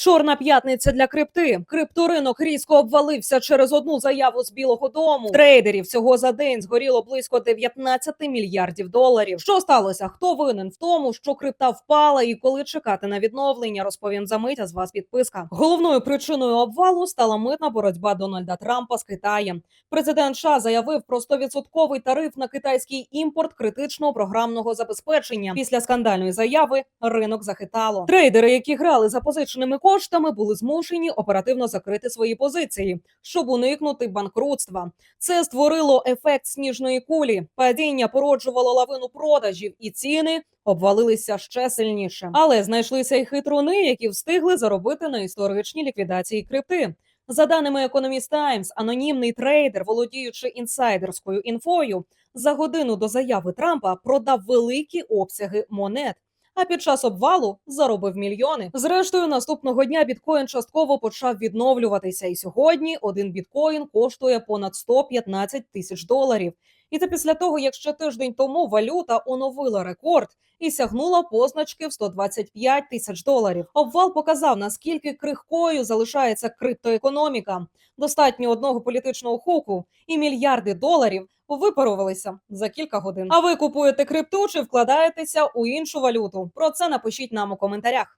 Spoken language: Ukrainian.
Чорна п'ятниця для крипти. Крипторинок різко обвалився через одну заяву з Білого Дому. Трейдерів всього за день згоріло близько 19 мільярдів доларів. Що сталося? Хто винен в тому, що крипта впала і коли чекати на відновлення? Розповім за мить, а з вас підписка. Головною причиною обвалу стала митна боротьба Дональда Трампа з Китаєм. Президент США заявив про 100% тариф на китайський імпорт критичного програмного забезпечення. Після скандальної заяви ринок захитало. Трейдери, які грали за позиченими коштами, були змушені оперативно закрити свої позиції, щоб уникнути банкрутства. Це створило ефект сніжної кулі. Падіння породжувало лавину продажів, і ціни обвалилися ще сильніше. Але знайшлися й хитруни, які встигли заробити на історичній ліквідації крипти. За даними Economist Times, анонімний трейдер, володіючи інсайдерською інфою, за годину до заяви Трампа продав великі обсяги монет. А під час обвалу заробив мільйони. Зрештою, наступного дня біткоін частково почав відновлюватися, і сьогодні один біткоін коштує понад 115 тисяч доларів. І це після того, як ще тиждень тому валюта оновила рекорд і сягнула позначки в 125 тисяч доларів. Обвал показав, наскільки крихкою залишається криптоекономіка. Достатньо одного політичного хуку, і мільярди доларів випарувалися за кілька годин. А ви купуєте крипту чи вкладаєтеся у іншу валюту? Про це напишіть нам у коментарях.